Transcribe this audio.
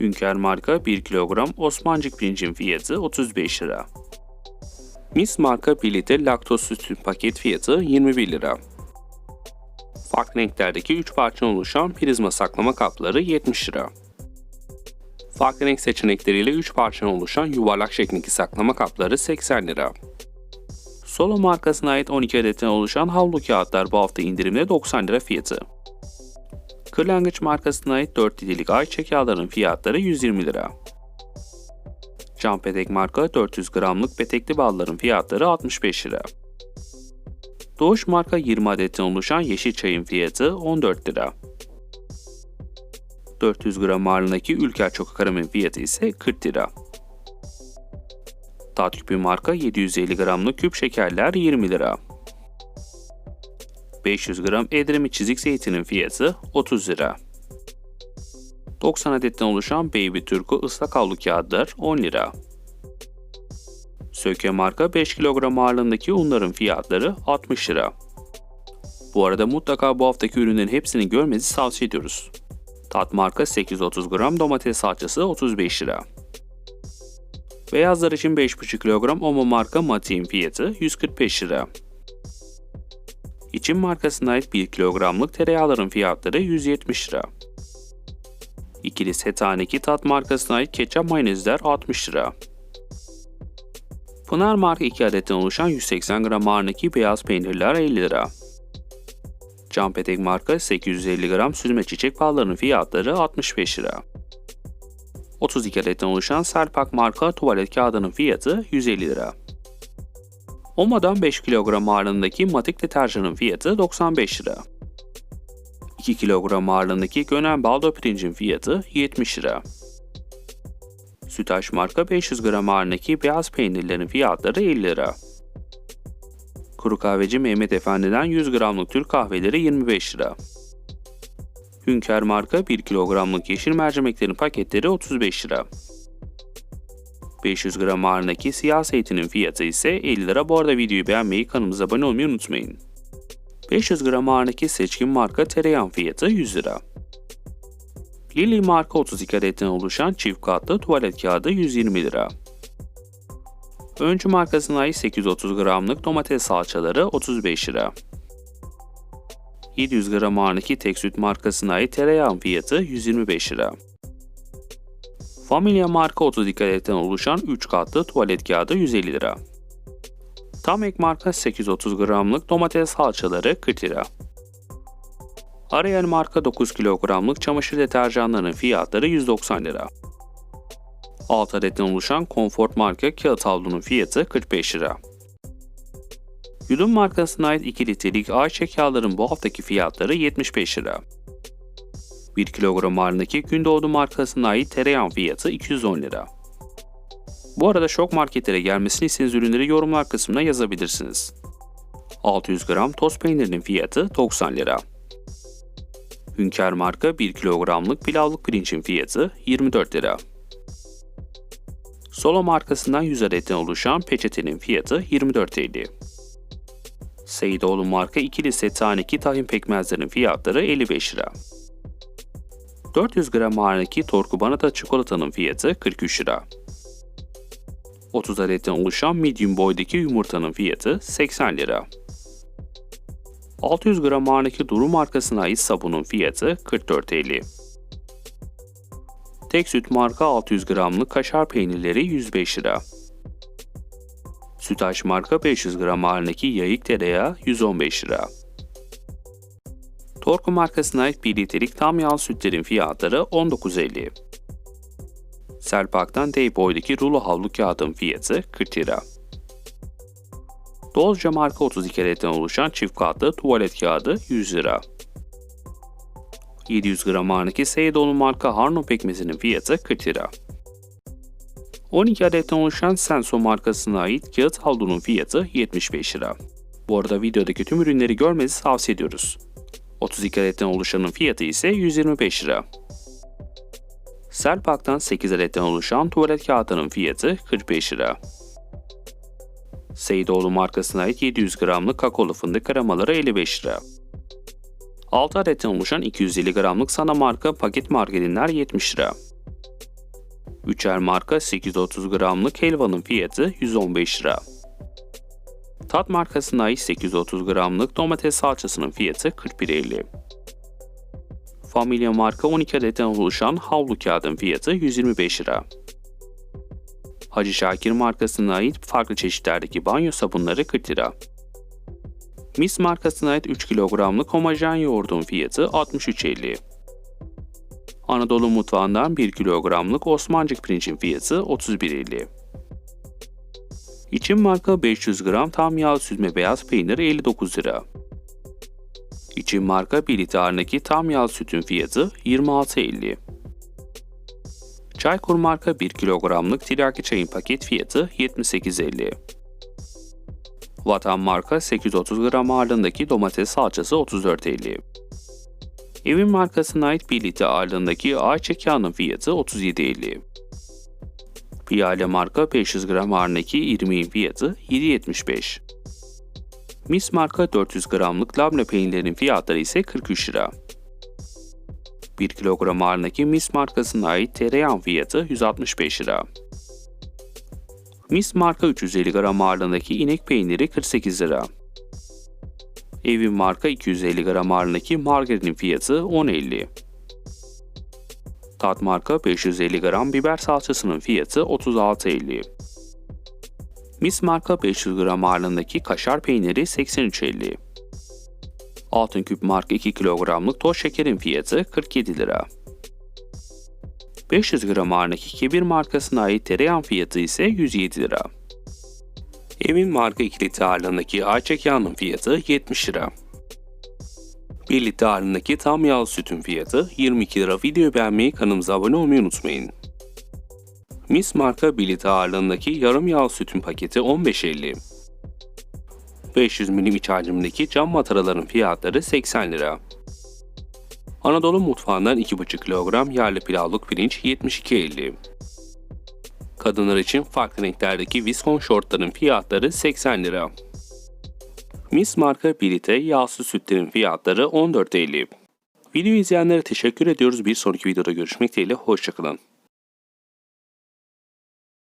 Hünkar marka 1 kilogram Osmancık pirincin fiyatı 35 lira. Mis marka 1 litre laktoz sütü paket fiyatı 21 lira. Farklı renklerdeki 3 parçadan oluşan prizma saklama kapları 70 lira. Farklı renk seçenekleriyle 3 parçadan oluşan yuvarlak şeklindeki saklama kapları 80 lira. Solo markasına ait 12 adetten oluşan havlu kağıtlar bu hafta indirimde 90 lira fiyatı. Kırlangıç markasına ait 4 litrelik ayçiçek yağların fiyatları 120 lira. Can Petek marka 400 gramlık petekli balların fiyatları 65 lira. Doğuş marka 20 adetten oluşan yeşil çayın fiyatı 14 lira. 400 gram ağırlığındaki Ülker Çoka Karam'ın fiyatı ise 40 lira. Tat küpü marka 750 gramlık küp şekerler 20 lira. 500 gram Edremit çizik zeytinin fiyatı 30 lira. 90 adetten oluşan Baby Turku ıslak havlu kağıtlar 10 lira. Söke marka 5 kilogram ağırlığındaki unların fiyatları 60 lira. Bu arada mutlaka bu haftaki ürünlerin hepsini görmenizi tavsiye ediyoruz. Tat marka 830 gram domates salçası 35 lira. Beyazlar için 5,5 kilogram Omo marka Mati'nin fiyatı 145 lira. İçin markasına ait 1 kilogramlık tereyağların fiyatları 170 lira. İkili setaneki tat markasına ait ketçap mayonezler 60 lira. Pınar marka 2 adetten oluşan 180 gram ağırlığındaki beyaz peynirler 50 lira. Can Petek marka 850 gram süzme çiçek ballarının fiyatları 65 lira. 32 adetten oluşan Selpak marka tuvalet kağıdının fiyatı 150 lira. Oma'dan 5 kilogram ağırlığındaki matik deterjanın fiyatı 95 lira. 2 kilogram ağırlığındaki Gönen baldo pirincin fiyatı 70 lira. Sütaş marka 500 gram ağırlığındaki beyaz peynirlerin fiyatları 50 lira. Kuru kahveci Mehmet Efendi'den 100 gramlık Türk kahveleri 25 lira. Hünkar marka 1 kilogramlık yeşil mercimeklerin paketleri 35 lira. 500 gram ağırlığındaki siyah zeytinin fiyatı ise 50 lira. Bu arada videoyu beğenmeyi, kanalımıza abone olmayı unutmayın. 500 gram ağırlığındaki seçkin marka tereyağın fiyatı 100 lira. Lily marka 32 adetten oluşan çift katlı tuvalet kağıdı 120 lira. Öncü markasına ait 830 gramlık domates salçaları 35 lira. 700 gram ağırlığındaki tek süt markasına ait tereyağın fiyatı 125 lira. Familia marka 32 adetten oluşan 3 katlı tuvalet kağıdı 150 lira. Tam ek marka 830 gramlık domates salçaları 40 lira. Ariel marka 9 kilogramlık çamaşır deterjanlarının fiyatları 190 lira. 6 adetten oluşan Comfort marka kağıt havlunun fiyatı 45 lira. Yudum markasına ait 2 litrelik ayçiçek yağların bu haftaki fiyatları 75 lira. 1 kilogram ağırlığındaki Gündoğdu markasına ait tereyağın fiyatı 210 lira. Bu arada şok marketlere gelmesini istediğiniz ürünleri yorumlar kısmına yazabilirsiniz. 600 gram toz peynirinin fiyatı 90 lira. Hünkar marka 1 kilogramlık pilavlık pirincin fiyatı 24 lira. Solo markasından 100 adetten oluşan peçetenin fiyatı 24 TL. Seyidoğlu marka ikili setaneki tahin pekmezlerin fiyatları 55 lira. 400 gram ağırlığındaki Torku Banata çikolatanın fiyatı 43 lira. 30 adetten oluşan medium boydaki yumurtanın fiyatı 80 lira. 600 gram ağırlığındaki Duru markasına ait sabunun fiyatı 44 TL. Tek süt marka 600 gramlık kaşar peynirleri 105 lira. Sütaş marka 500 gram ağırlığındaki yayık tereyağı 115 lira. Torku markasına ait 1 litrelik tam yağ sütlerin fiyatları 19.50. Selpak'tan Day boydaki rulo havlu kağıdın fiyatı 40 lira. Dolce marka 32 adetten oluşan çift katlı tuvalet kağıdı 100 lira. 700 gram ağırlık Seydoğlu marka Harno pekmezinin fiyatı 40 lira. 12 adetten oluşan Senso markasına ait kağıt havlunun fiyatı 75 lira. Bu arada videodaki tüm ürünleri görmenizi tavsiye ediyoruz. 32 adetten oluşanın fiyatı ise 125 lira. Selpak'tan 8 adetten oluşan tuvalet kağıtının fiyatı 45 lira. Seyidoğlu markasına ait 700 gramlık kakaolu fındık kremaları 55 lira. 6 adetten oluşan 250 gramlık sana marka paket margarinler 70 lira. Üçer marka 830 gramlık helvanın fiyatı 115 lira. Tat markasına ait 830 gramlık domates salçasının fiyatı 41.50. Familya marka 12 adetten oluşan havlu kağıdın fiyatı 125 lira. Hacı Şakir markasına ait farklı çeşitlerdeki banyo sabunları 40 lira. Mis markasına ait 3 kilogramlık homojen yoğurdun fiyatı 63.50. Anadolu mutfağından 1 kilogramlık Osmancık pirincin fiyatı 31.50. İçin marka 500 gram tam yağ süzme beyaz peynir 59 lira. İçin marka 1 litrendeki tam yağ sütün fiyatı 26.50. Çaykur marka 1 kilogramlık tiryaki çayın paket fiyatı 78.50. Vatan marka 830 gram ağırlığındaki domates salçası 34.50. Evin markasına ait 1 litre ağırlığındaki ayçiçek fiyatı 37.50. Piyale marka 500 gram ağırlığındaki irmiğin fiyatı 7.75. Mis marka 400 gramlık labne peynirlerin fiyatları ise 43 lira. 1 kilogram ağırlığındaki Mis markasına ait tereyağı fiyatı 165 lira. Mis marka 350 gram ağırlığındaki inek peyniri 48 lira. Evin marka 250 gram ağırlığındaki margarinin fiyatı 10.50. Tat marka 550 gram biber salçasının fiyatı 36.50. Mis marka 500 gram ağırlığındaki kaşar peyniri 83.50. Altın küp marka 2 kilogramlık toz şekerin fiyatı 47 lira. 500 gram ağırlığındaki kebir markasına ait tereyağı fiyatı ise 107 lira. Emin marka 2 litre ağırlığındaki ayçiçek yağının fiyatı 70 lira. 1 litre ağırlığındaki tam yağlı sütün fiyatı 22 lira. Videoyu beğenmeyi, kanalımıza abone olmayı unutmayın. Mis marka 1 litre ağırlığındaki yarım yağlı sütün paketi 15.50. 500 milim iç hacimdeki cam mataraların fiyatları 80 lira. Anadolu mutfağından 2,5 kilogram yerli pilavlık pirinç 72.50. Kadınlar için farklı renklerdeki viskon şortların fiyatları 80 lira. Mis marka 1 litre yağsız sütlerin fiyatları 14.50. Video izleyenlere teşekkür ediyoruz. Bir sonraki videoda görüşmek dileğiyle. Hoşçakalın.